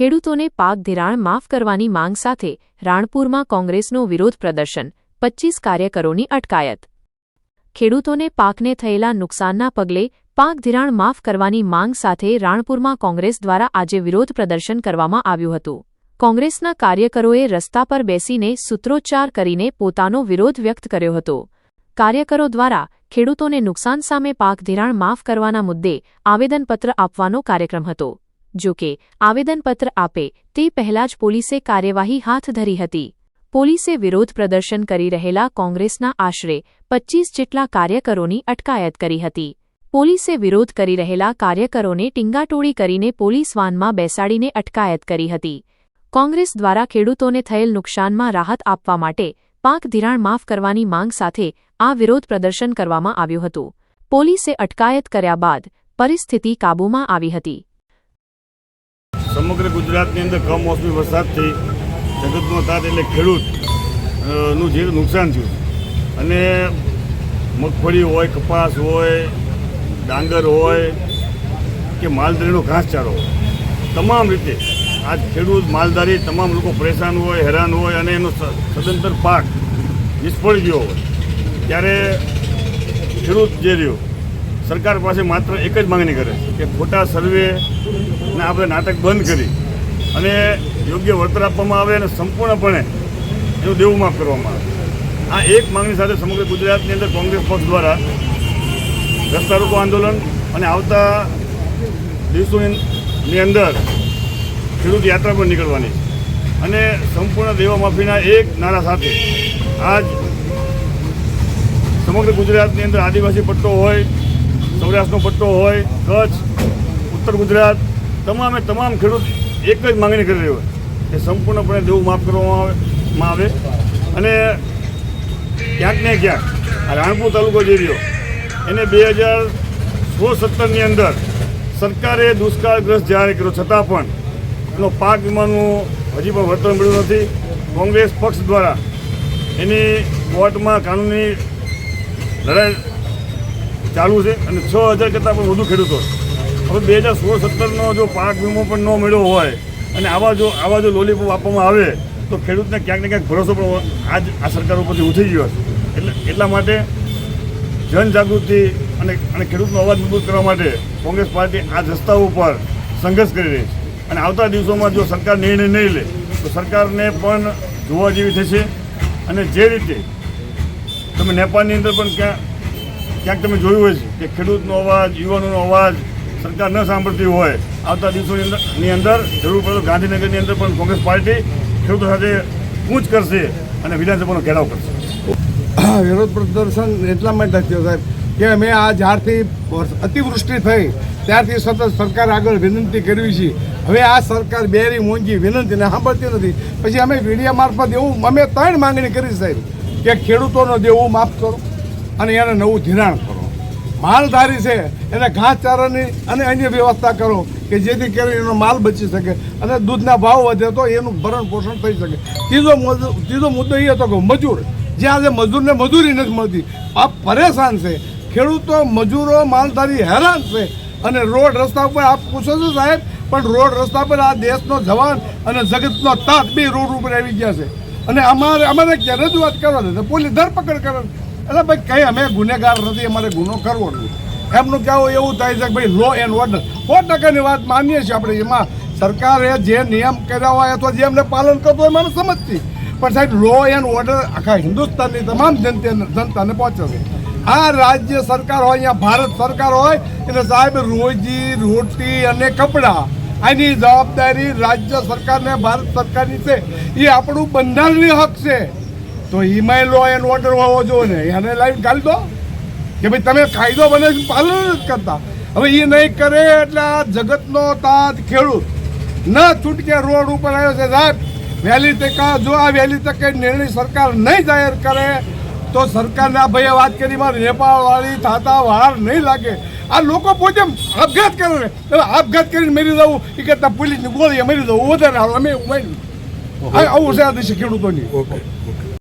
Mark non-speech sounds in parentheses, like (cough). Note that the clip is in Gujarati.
ખેડૂતોને પાક ધિરાણ માફ કરવાની માંગ સાથે રાણપુરમાં કોંગ્રેસનો વિરોધ પ્રદર્શન, પચ્ચીસ કાર્યકરોની અટકાયત. ખેડૂતોને પાકને થયેલા નુકસાનના પગલે પાક ધિરાણ માફ કરવાની માંગ સાથે રાણપુરમાં કોંગ્રેસ દ્વારા આજે વિરોધ પ્રદર્શન કરવામાં આવ્યું હતું. કોંગ્રેસના કાર્યકરોએ રસ્તા પર બેસીને સૂત્રોચ્ચાર કરીને પોતાનો વિરોધ વ્યક્ત કર્યો હતો. કાર્યકરો દ્વારા ખેડૂતોને નુકસાન સામે પાક ધિરાણ માફ કરવાના મુદ્દે આવેદનપત્ર આપવાનો કાર્યક્રમ હતો. જો કે, આવેદનપત્ર આપે તે પહેલા જ પોલીસે કાર્યવાહી હાથ ધરી હતી. પોલીસે વિરોધ પ્રદર્શન કરી રહેલા કોંગ્રેસના આશરે પચ્ચીસ જેટલા કાર્યકરોની અટકાયત કરી હતી. પોલીસે વિરોધ કરી રહેલા કાર્યકરોને ટીંગાટોળી કરીને પોલીસ વાનમાં બેસાડીને અટકાયત કરી હતી. કોંગ્રેસ દ્વારા ખેડૂતોને થયેલ નુકસાનમાં રાહત આપવા માટે પાક ધિરાણ માફ કરવાની માંગ સાથે આ વિરોધ પ્રદર્શન કરવામાં આવ્યું હતું. પોલીસે અટકાયત કર્યા બાદ પરિસ્થિતિ કાબૂમાં આવી હતી. સમગ્ર ગુજરાતની અંદર કમોસમી વરસાદથી જગતનો તાત એટલે ખેડૂતનું જે નુકસાન થયું. અને મગફળી હોય, કપાસ હોય, ડાંગર હોય કે માલધારીનો ઘાસચારો તમામ રીતે આજ ખેડૂત, માલધારી તમામ લોકો પરેશાન હોય, હેરાન હોય અને એનો સદંતર પાક નિષ્ફળ ગયો હોય. ત્યારે ખેડૂત જે રહ્યો, સરકાર પાસે માત્ર એક જ માંગણી કરે છે કે ખોટા સર્વે ને આપણે નાટક બંધ કરી. અને યોગ્ય વળતર આપવામાં આવે અને સંપૂર્ણપણે એનું દેવું માફ કરવામાં આવે. આ એક માંગણી સાથે સમગ્ર ગુજરાતની અંદર કોંગ્રેસ પક્ષ દ્વારા રસ્તા રોકો આંદોલન અને આવતા દિવસોની અંદર ખેડૂત યાત્રા પર નીકળવાની અને સંપૂર્ણ દેવા માફીના એક નારા સાથે આજ સમગ્ર ગુજરાતની અંદર આદિવાસી પટ્ટો હોય, સૌરાષ્ટ્રનો પટ્ટો હોય, કચ્છ, ઉત્તર ગુજરાત તમામે તમામ ખેડૂત એક જ માંગણી કરી રહ્યો હોય કે સંપૂર્ણપણે દેવું માફ કરવામાં આવે આવે અને ક્યાંક ને ક્યાંક આ રાણપુર તાલુકો જે રહ્યો, એને બે હજાર સો સત્તરની અંદર સરકારે દુષ્કાળગ્રસ્ત જાહેર કર્યો છતાં પણ એનો પાક વીમાનું હજી પણ વળતર મળ્યું નથી કોંગ્રેસ પક્ષ દ્વારા એની કોર્ટમાં કાનૂની લડાઈ ચાલુ છે અને છ હજાર કરતાં પણ વધુ ખેડૂતો. હવે બે હજાર સોળ, સત્તરનો જો પાક વીમો પણ ન મળ્યો હોય અને આવા જો આવા જો લોલીપોપ આપવામાં આવે, તો ખેડૂતને ક્યાંક ને ક્યાંક ભરોસો પણ આજ આ સરકાર ઉપરથી ઉઠી ગયો છે એટલે એટલા માટે જનજાગૃતિ અને અને ખેડૂતનો અવાજ મજબૂત કરવા માટે કોંગ્રેસ પાર્ટી આ રસ્તાઓ ઉપર સંઘર્ષ કરી રહી છે. અને આવતા દિવસોમાં જો સરકાર નિર્ણય નહીં લે, તો સરકારને પણ જોવા જેવી થશે. અને જે રીતે તમે નેપાળની અંદર પણ ક્યાં ક્યાંક તમે જોયું હોય છે કે ખેડૂતનો અવાજ, યુવાનોનો અવાજ સરકાર ન સાંભળતી હોય, આવતા દિવસોની અંદર જરૂર પડે ગાંધીનગરની અંદર પણ કોંગ્રેસ પાર્ટી ખેડૂતો સાથે કૂચ કરશે અને વિધાનસભાનો ઘેરાવ કરશે. (coughs) વિરોધ પ્રદર્શન એટલા માટે થયો સાહેબ કે અમે આ જ્યારથી અતિવૃષ્ટિ થઈ, ત્યારથી સતત સરકાર આગળ વિનંતી કરવી છે. હવે આ સરકાર બેરી મોંઘી વિનંતીને સાંભળતી નથી. પછી અમે મીડિયા મારફત એવું અમે ત્રણ માંગણી કરી સાહેબ, કે ખેડૂતોનો દેવું માફ કરો અને એને નવું ધિરાણ કરો. માલધારી છે, એને ઘાસચારાની અને અન્ય વ્યવસ્થા કરો કે જેથી કરીને એનો માલ બચી શકે અને દૂધના ભાવ વધે તો એનું ભરણ પોષણ થઈ શકે. ત્રીજો ત્રીજો મુદ્દો એ હતો કે મજૂર જ્યાં આજે મજૂરને મજૂરી નથી મળતી. આ પરેશાન છે. ખેડૂતો, મજૂરો, માલધારી હેરાન છે અને રોડ રસ્તા ઉપર આપ પૂછો છો સાહેબ, પણ રોડ રસ્તા પર આ દેશનો જવાન અને જગતનો તાત બે રોડ ઉપર આવી ગયા છે. અને અમારે અમારે રજૂઆત કરવા દે? પોલીસ ધરપકડ કરે. એટલે ભાઈ કંઈ અમે ગુનેગાર નથી, અમારે ગુનો કરવો નથી એમનું કહેવું એવું થાય છે કે ભાઈ લો એન્ડ ઓર્ડર સો ટકાની વાત માનીએ છીએ આપણે. એમાં સરકારે જે નિયમ કર્યા હોય અથવા જે એમને પાલન કરતું હોય મને સમજતી. પણ સાહેબ લો એન્ડ ઓર્ડર આખા હિન્દુસ્તાનની તમામ જનતા જનતાને પહોંચે છે. આ રાજ્ય સરકાર હોય, અહીંયા ભારત સરકાર હોય, એટલે સાહેબ, રોજી, રોટી અને કપડાં આની જવાબદારી રાજ્ય સરકારને, ભારત સરકારની છે. એ આપણું બંધારણીય હક છે. તો એમાંય લો એન્ડ ઓર્ડર હોવો જોઈએ ને. એને લાઈન ગાલી દો. કે ભાઈ તમે કાયદો બને પાલન જ કરતા. હવે એ નહીં કરે એટલે આ જગતનો તાત ખેડૂત. ન છૂટકે રોડ ઉપર આવ્યો છે સાહેબ. વહેલી તકે જો આ વહેલી તકે નિર્ણય સરકાર નહીં જાહેર કરે તો સરકારના ભાઈએ વાત કરી મારે નેપાળવાળી થાતા વાર નહીં લાગે. આ લોકો પોતે આપઘાત કરે ને આપઘાત કરીને મરી જવું એ કરતાં પોલીસની ગોળીએ મરી જવું. વધારે હારું. અમે. આ આવું છે આ દેશે ખેડૂતોની. ઓકે.